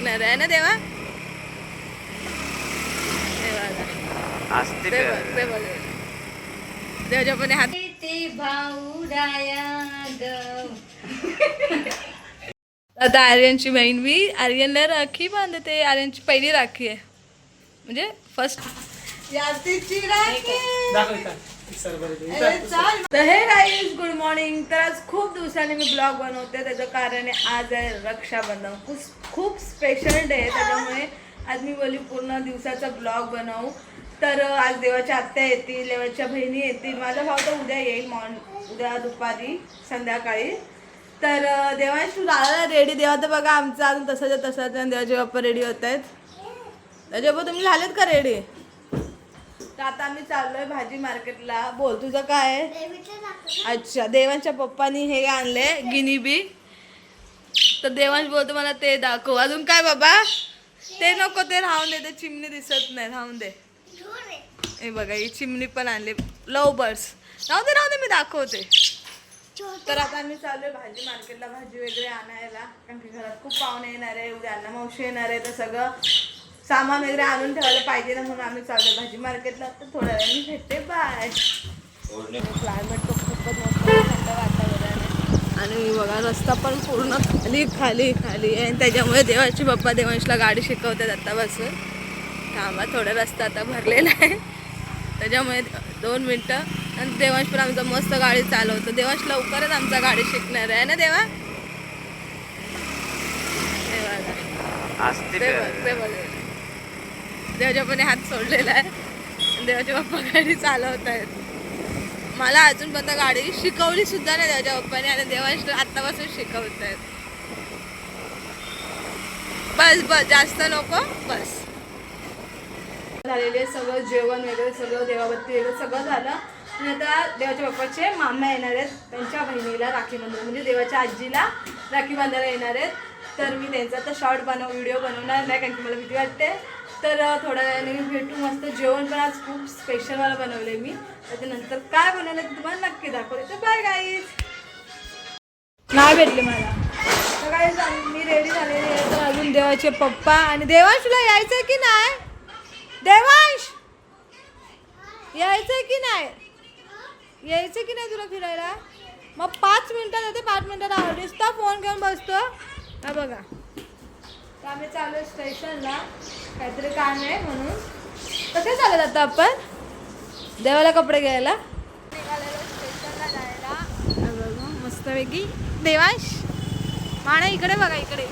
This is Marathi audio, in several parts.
शिकणार आहे ना देवा? देवाच्या पण हात आता आर्यनची बहीण बी आर्यनला राखी बांधते. आर्यनची पहिली राखी आहे. म्हणजे फर्स्ट यातीची राखी. तर हे गाईज गुड मॉर्निंग तर आज खूप दिवसांनी मी ब्लॉग बनवते. त्याचं कारण आहे आज आहे रक्षाबंधन. खूप खूप स्पेशल डे आहे. त्याच्यामुळे आज मी बोलली पूर्ण दिवसाचा ब्लॉग बनवू. तर आज देवाच्या आत्या येतील देवाच्या बहिणी येतील. माझा भाव तर उद्या येईल मॉर्न उद्या दुपारी संध्याकाळी. तर अं, लाला रेडी देवा तर बघा आमचं अजून तसंच तसंच देवाचे बाप्पा रेडी होत आहेत. त्याच्या बाप्पा तुम्ही झालेत का रेडी तर आता आम्ही चाललोय भाजी मार्केटला. बोल तुझं काय आहे? अच्छा देवांच्या पप्पानी हे आणले गिनी बी. तर देवांश बोलतो मला ते दाखव. अजून काय बाबा? ते नको ते राहून दे ते चिमणी दिसत नाही राहून दे. हे बघा ही चिमणी पण आणली. लव बर्ड्स राहू दे राहू दे मी दाखवते. तर आता आम्ही चाललोय भाजी मार्केटला भाजी वगैरे आणायला. कारण की घरात खूप पाहुणे येणार आहे उद्या अण्णा मावशी येणार आहे तर सगळं सामान वगैरे आणून ठेवायला पाहिजे ना म्हणून आम्ही चाललोय. भाजी मार्केटला तर थोड्या वेळाने भेटते बाय क्लायमेट तर खूपच मस्त थंड वातावरण आहे. आणि बघा रस्ता पण पूर्ण खाली खाली खाली आहे. त्याच्यामुळे देवाची पप्पा देवांशला गाडी शिकवतात आता बसून थांबा थोडा रस्ता आता भरलेला आहे. त्याच्यामुळे दोन मिनटं. आणि देवांश पण आमचा मस्त गाडी चालवतो. देवांश लवकरच आमचा गाडी शिकणार आहे ना देवा. असते ते बघ ते बघ. देवाच्या पण हात सोडलेला आहे. आणि देवाचे गाडी चालवत आहेत मला अजून पण गाडी शिकवली सुद्धा नाही देवाच्या बाप्पाने आणि देवांश आत्तापासून शिकवत आहेत बस बस जास्त नको बस. झालेले सगळं जेवण वगैरे सगळं देवाबत्ती वगैरे सगळं झालं. आणि आता देवाच्या बाप्पाचे मामा येणार आहेत त्यांच्या बहिणीला राखी बांधायला. म्हणजे देवाच्या आजीला राखी बांधायला येणार आहेत. तर मी त्यांचा आता शॉर्ट बनव व्हिडिओ बनवणार. नाही कारण की मला भीती वाटते. तर थोड्या वेळाने मी भेटू. मस्त जेवण पण आज खूप स्पेशल मला बनवले मी त्याच्यानंतर काय बनवलं ते तुम्हाला नक्की दाखवते. तर बाय गाईज नाही भेटले मला. तर काय मी रेडी झालेली आहे. तर अजून देवाचे पप्पा आणि देवांश तुला यायचं की नाही? देवांश! यायचं की नाही? यायचं की नाही तुला फिरायला? मग पाच मिनिटात येते पाच मिनिटात नुसता फोन घेऊन बसतो. हा बघा. तर आम्ही चालू स्टेशनला. काहीतरी काम आहे म्हणून. कसे चालत आता आपण? देवाला कपडे घ्यायला? निघालेलो स्टेशनला जायला. बघा मस्तपैकी. देवांश माणे इकडे बघा इकडे.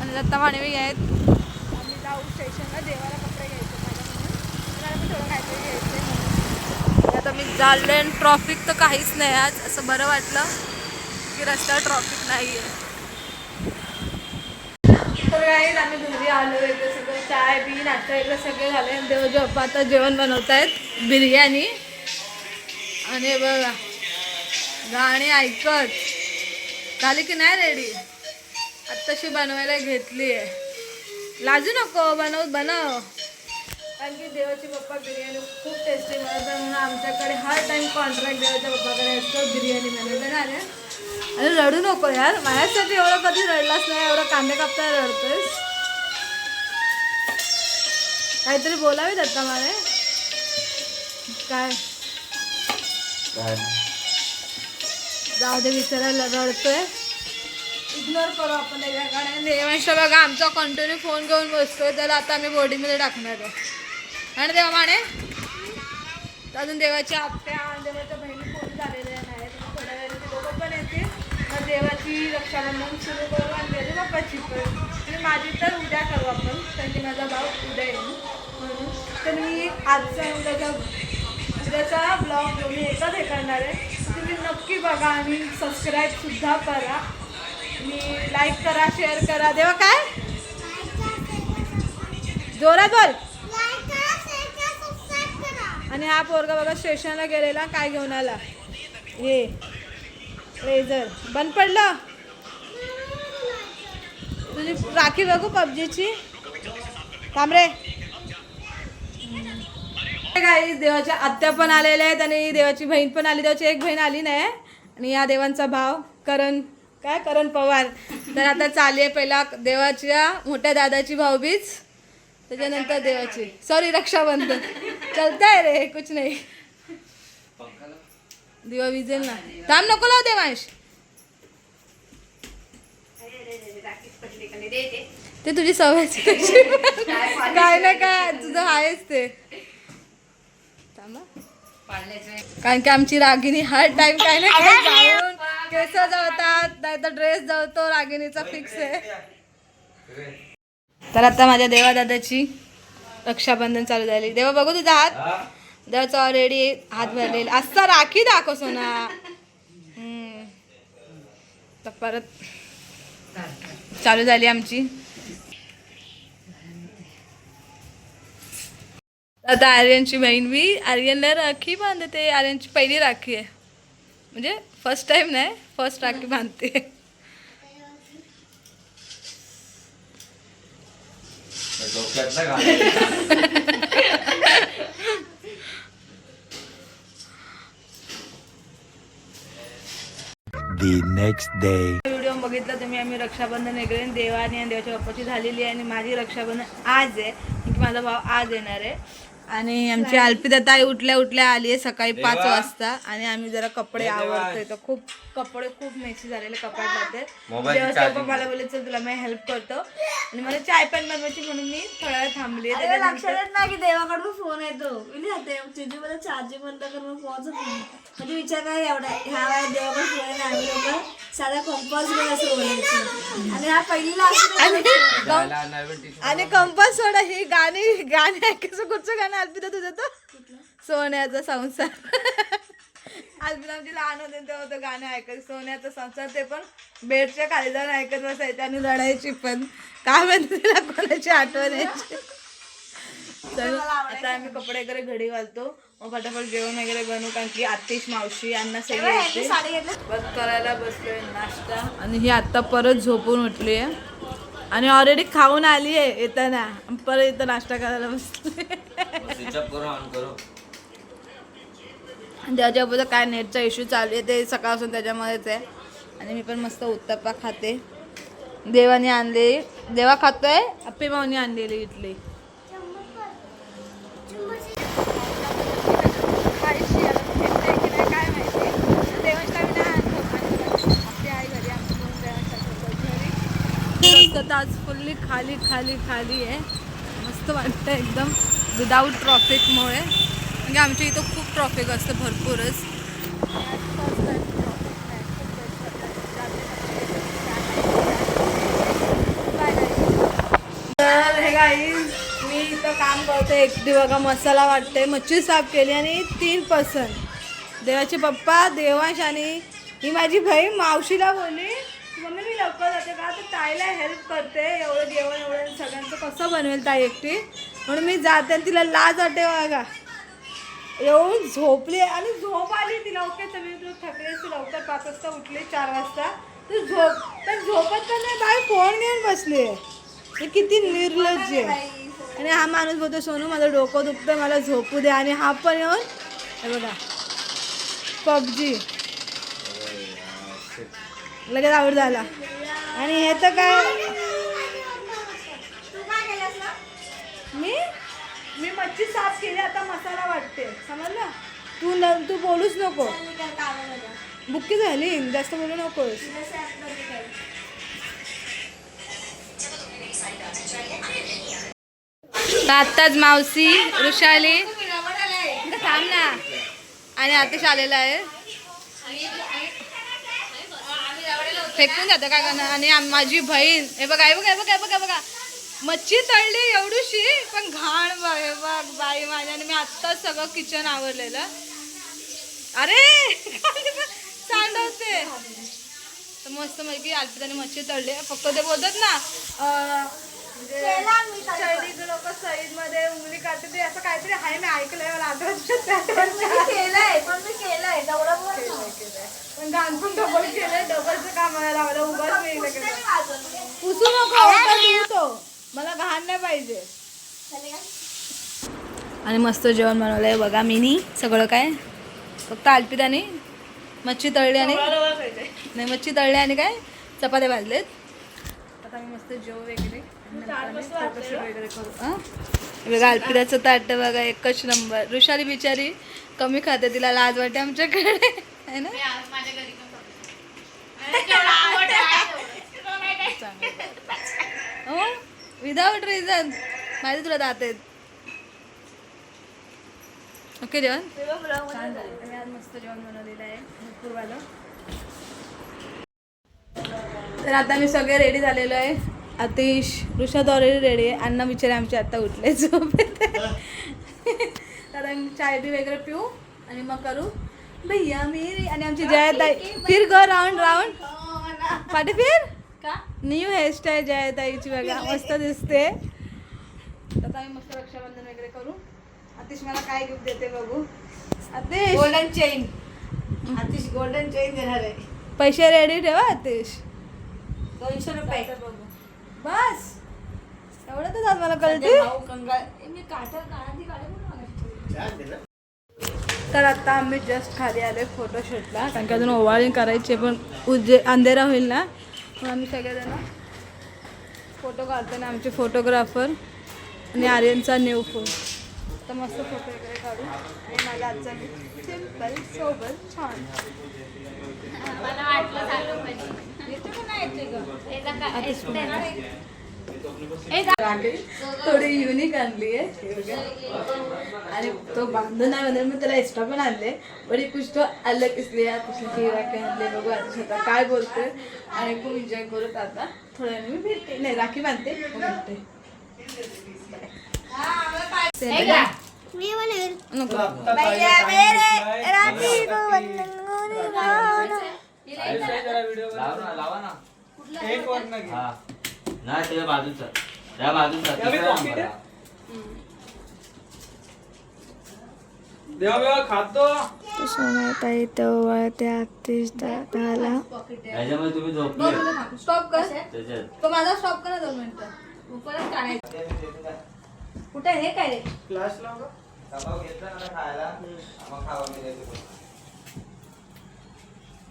आणि दत्ता माणवे आहेत. आम्ही जाऊ स्टेशनला देवाला कपडे घ्यायचे म्हणून. थोडं काहीतरी घ्यायचं आता मी चालले आणि ट्रॉफिक तर काहीच नाही आज असं बरं वाटलं की रस्त्यावर ट्रॉफिक नाही आहे तर आम्ही घरी आलो इथे सगळं चाय बी नाश्ता इकडे सगळे झाले. देव देवाचे पप्पा आता जेवण बनवत आहेत बिर्याणी. आणि बघा गाणी ऐकत. झाली की नाही रेडी आत्ताशी बनवायला घेतली आहे. लाजू नको बनव बनव. कारण की देवाचे पप्पा बिर्याणी खूप टेस्टी बनवतात म्हणून आमच्याकडे हर टाइम कॉन्ट्रॅक्ट देवाच्या पप्पाकडे असतो बिर्याणी बनवते ना अरे रडू नको यार. माझ्यासाठी एवढं कधी रडलाच नाही एवढं कांदे कापता रडतोयस. काहीतरी बोलावे दत्ता मारे काय? जाऊ दे विचारायला रडतोय. इग्नोर करू आपण त्याच्याकडे देवांश बघा आमचा कंटिन्यू फोन घेऊन बसतोय त्याला आता आम्ही बोर्डिंगमध्ये टाकणार आहे. आणि देवा माने तर अजून देवाच्या आत्या आणि देवाच्या बहिणी देवाची रक्षाबंधन सुरू करू आणि त्याच्या बाप्पाची पण. आणि माझी तर उद्या करू आपण कारण की माझा भाव उद्या येईल. म्हणून तर मी आजचा उद्याचा उद्याचा ब्लॉग दोन्ही एकच हे करणार आहे. तुम्ही नक्की बघा आणि सबस्क्राईबसुद्धा करा. मी लाईक करा शेअर करा. देवा काय? जोरात बोल. आणि हा पोरगा बघा स्टेशनला गेलेला काय घेऊन आला? ये. लेझर बंद पडलं? तुझी राखी बघू पबजीची. थांबरे काही देवाच्या आत्या पण आलेल्या आहेत आणि देवाची बहीण पण आली. देवाची एक बहीण आली नाही आणि या देवांचा भाव करण. काय? करण पवार. तर आता चालली आहे पहिला देवाच्या मोठ्या दादाची भाऊबीज. त्याच्यानंतर देवाची. सॉरी रक्षाबंधन. चलताय रे कुछ नाही. दिवा विजेल ना. थांब नको लाव देवांश ते तुझी सवयच आहे. काय ना काय तुझं आहेच ते. कारण की आमची रागिनी हर टाइम काय ना काय जाऊन केस जळतात नाही तर ड्रेस जळतो रागिनीचा फिक्स आहे. तर आता माझ्या देवा दादाची रक्षाबंधन चालू झाली. देवा बघू तुझा हात. दॅट्स ऑलरेडी हात भरलेला. असा राखी दाखव सोना. हम्म. तर परत चालू झाली आमची. आता आर्यनची बहीण मी आर्यनला राखी बांधते. आर्यनची पहिली राखी आहे. म्हणजे फर्स्ट टाइम नाही फर्स्ट राखी बांधते. The next day. व्हिडिओ बघितला तुम्ही आम्ही रक्षाबंधन वगैरे देवानी आणि देवाच्या बाप्पाची झालेली आहे आणि माझी रक्षाबंधन आज आहे की माझा भाव आज येणार आहे आणि आमची अल्पिता ताई उठल्या उठल्या आली आहे सकाळी पाच. वाजता. आणि आम्ही जरा कपडे. आवडतोय तर खूप कपडे खूप मेसी झालेले देवाचा charging बाप्पा मला बोलले चल तुला मी हेल्प करतो. आणि मला चाय पण बनवायची म्हणून मी थोडा वेळ थांबली लक्षात नाही की देवाकडून फोन येतो. तुझी मला चार्जिंग बंद करून फोन म्हणजे विचार काय एवढा. ह्या वेळेला देवाकडे फोन आहे आम्ही लोक. साधा कंपास घेऊन असं बोलायचं आणि हा पहिलीला असं कंपास सोडा ही गाणी गाणी ऐकायचं कुठचं गाणं? अल्पिता तुझं तो सोन्याचा संसार. अल्पिता आमची लहान होते तेव्हा तो गाणं ऐकायचं. सोन्याचा संसार ते पण बेडच्या खाली जाऊन ऐकत बसायचे आणि रडायची पण. काय माहिती तिला? कोणाची आठवण यायची? तर आता आम्ही कपडे वगैरे घडी घालतो. मग फटाफट जेवण वगैरे बनवू कारण की आतिश मावशी अण्णा सगळे येते. बस करायला बसलोय नाश्ता. आणि ही आता परत झोपून उठली आहे आणि ऑलरेडी खाऊन आली आहे येताना परत इथं नाश्ता करायला बसली स्विच ऑफ करू ऑन करू. त्याच्याबद्दल काय नेटचा इश्यू चालू आहे ते सकाळपासून त्याच्यामध्येच आहे. आणि मी पण मस्त उत्तप्पा खाते. देवाने आणले. देवा खातोय? अप्पी माऊनी आणलेली इडली रस्ता तर आज फुल्ली खाली खाली खाली आहे. मस्त वाटतं एकदम. विदाऊट ट्रॉफिकमुळे म्हणजे आमच्या इथं खूप ट्रॉफिक असतं भरपूरच. तर हे मी इथं काम करते. एकटी बघा मसाला वाटते मच्छी साफ केली आणि तीन पर्सन देवाचे पप्पा देवाश आणि ही माझी बहीण मावशीला बोलली मम्मी मी लवकर जाते का तर ताईला हेल्प करते. एवढं जेवण एवढं सगळ्यांचं कसं बनवेल ताई एकटी? म्हणून मी जाते आणि तिला लाज वाटते बघा. येऊन झोपली आणि झोप आली तिला ओके तर मी तुला थकली असते. लवकर पाच वाजता उठली चार वाजता. तू झोप तर झोपत तर नाही. बाई फोन घेऊन बसली हे किती निर्लज्ज आहे. आणि हा माणूस बोलतो सोनू माझं डोकं दुखतं मला झोपू दे. आणि हा पण येऊन हे बघा. पबजी. लगेच आवड झाला आणि हे तर काय? मी? मी मच्छी साफ केली आता मसाला वाटते. समजलं? तू न तू बोलूच नको. बुक्की झाली जास्त बोलू नकोस. आत्ताच मावशी ऋषाली थांब ना. आणि आतिश आलेला आहे. फेकून जातं काय करणार? आणि माझी बहीण हे बघा हे बघा हे बघा हे बघा बघा. मच्छी तळली एवढीशी पण घाण बघ हे बघ बाई माझ्या. आणि मी आत्ताच सगळं किचन आवरलेलं. अरे! सांडवते तर मस्त मैकी अल्पिताने मच्छी तळली. फक्त ते बोलतात ना लोक सईदमध्ये उंगली काढते ते असं काहीतरी आहे मी ऐकलंय मला आठवत. केलंय पण मी केलंय डबल केलं डबलचं काम मला लावलं मी. पुसू नको. मला घाण नाही पाहिजे. आणि मस्त जेवण बनवलंय बघा मिनी. सगळं काय? फक्त अल्पिताने मच्छी तळली आणि नाही मच्छी तळली आणि काय? चपात्या भाजलेत. आता आम्ही मस्त जेव वगैरे. नंतर आम्ही बघा अल्पिराचं ताट बघा एकच नंबर ऋषाली बिचारी कमी खाते तिला लाज वाटते आमच्याकडे. आहे ना? हो? विदाउट रिझन माहिती तुला दात आहेत. ओके जेवण? छान झालं आज मस्त जेवण बनवलेलं आहे तर आता मी सगळे रेडी झालेलो आहे. अतिश ऋषाद ऑलरेडी रेडी आहे. अण्णा बिचारे आमचे आता उठले झोपेत. तर आम्ही चाय बी वगैरे पिऊ आणि मग करू. भैया मेरी आणि आमची जयाताई. फिर ग राऊंड राऊंड पाठी फिर. न्यू हेअरस्टाईल जयाताईची बघा. मस्त दिसते. आता आम्ही मस्त रक्षाबंधन वगैरे करू. अतिश मला काय गिफ्ट देते बघू. Atish. Golden chain Atish golden chain देणार आहे. पैसे रेडी ठेवा अतिश. दोनशे रुपये. बघू. बस. एवढं तर आज मला कळते. तर आता आम्ही जस्ट खाली आले फोटोशूटला कारण की अजून ओवाळी करायची पण उजे अंधेरा होईल ना. मग आम्ही सगळेजण फोटो काढतो ना आमचे फोटोग्राफर आणि आर्यनचा न्यू फोन तर मस्त फोटो वगैरे काढू आणि माझा आजचा सिंपल सोबत छान. मला वाटलं झालं पाहिजे. थोडी युनिक आणली आहे. आणि तो बांधून नाही म्हणून मी त्याला एक्स्ट्रा पण आणले. बड़ी कुछ तो अलग इसलिए उसने राखी आणले. बघू आता स्वतः काय बोलते आणि खूप एन्जॉय करू आता. थोड्या वेळाने मी भेटते. नाही राखी बांधते. मग भेटते. नाही बाजूचा त्या बाजूचा हा. खातो सोनाताई तेव्हा त्या आतिश दादाला त्याच्यामध्ये तुम्ही झोपले स्टॉप कर तो माझा स्टॉप कर ना दोन मिनिटं परत काढायचं कुठे हे काय रे फ्लॅश लाव गं.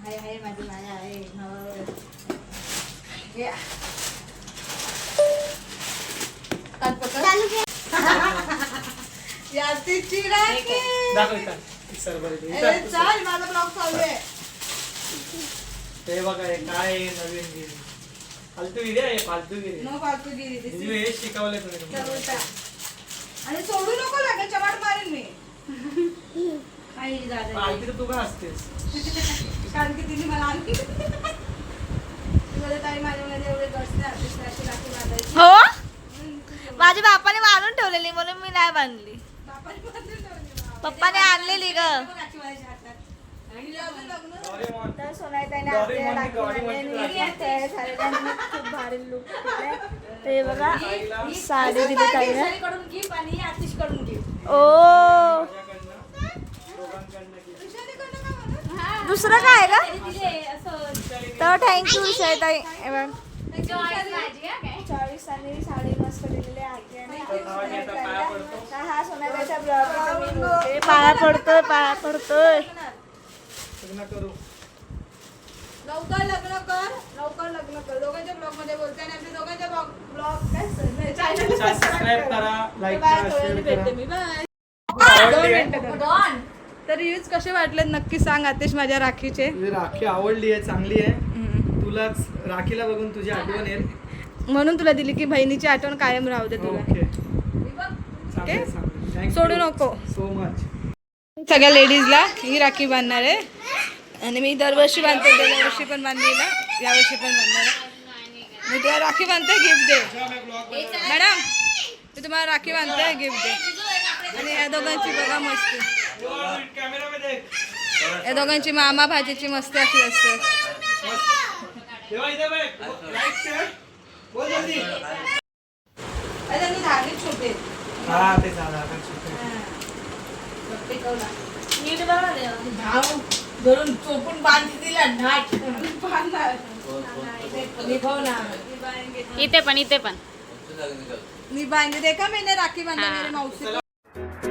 हाय हाय माझी माझ्या आहे नवरा. या. काट पकड. या तिची राखी. दाखव इथं. मिक्सर वर इथं. ए, इथं. चल माझा ब्लॉग चालू आहे हे बघा हे काय आहे नवीन गिरी फालतू गिरी आहे फालतू गिरी नो फालतूगिरी दिसली. हे शिकवलंय तुम्ही. आणि सोडू नको लगेच चमाट मारेन मी. काही दादा. फालतू तर तू का असतेस कारण की तिने मला. आणखी? ताई माझ्यामध्ये एवढे गट्स नाही आले, अशी राखी बांधायची. हो? माझ्या बापाने बांधून ठेवलेली म्हणून मी नाही बांधली. बापाने बांधून ठेवली बा. पप्पाने आणलेली ग. राखी बांधायची. तर सोनाईताईने आपल्याला खूप भारी लुक केलाय तर हे बघा साडी दिली ताईला ओ! दुसरं काय का तर थँक्यू विषयताई? चॉईस आणि साडी मस्त दिलेली आहे हा हा ब्लॉग पाया पडतोय पाया पडतोय. लग्न करू. लवकर लग्न कर लवकर लग्न कर. दोघांच्या ब्लॉगमध्ये बोलते आणि आमच्या दोघांच्या ब्लॉग काय चॅनल सबस्क्राईब करा. लाईक करा शेअर भेटते करा. मी. बाय आवडली आहे? तर यूज कसे वाटले नक्की सांग आतिश माझ्या राखीचे. राखी आवडली आहे चांगली आहे. तुलाच राखीला बघून तुझी आठवण येईल. म्हणून तुला दिली की बहिणीची आठवण कायम राहू दे तुला. ओके सोडू नको. सो मच सगळ्या लेडीजला ही राखी बांधणार आहे. आणि मी दरवर्षी बांधते गेल्या वर्षी पण बांधली ना यावर्षी पण बांधणार आहे. मी तुला राखी बांधते गिफ्ट दे. मॅडम मी तुम्हाला राखी बांधते गिफ्ट दे. आणि या दोघांची बघा मस्ती. या दोघांची मामा भाजीची मस्ती अशी असते तेव्हा इथे बघ लाईक शेअर बोल जल्दी धागे छोटे हा ते झालं आता सुट्टी. नीट धरून चोपून दिला बांधणार. इथे पण इथे पण? निभाएंगे देखा मैंने राखी बांधा मेरे को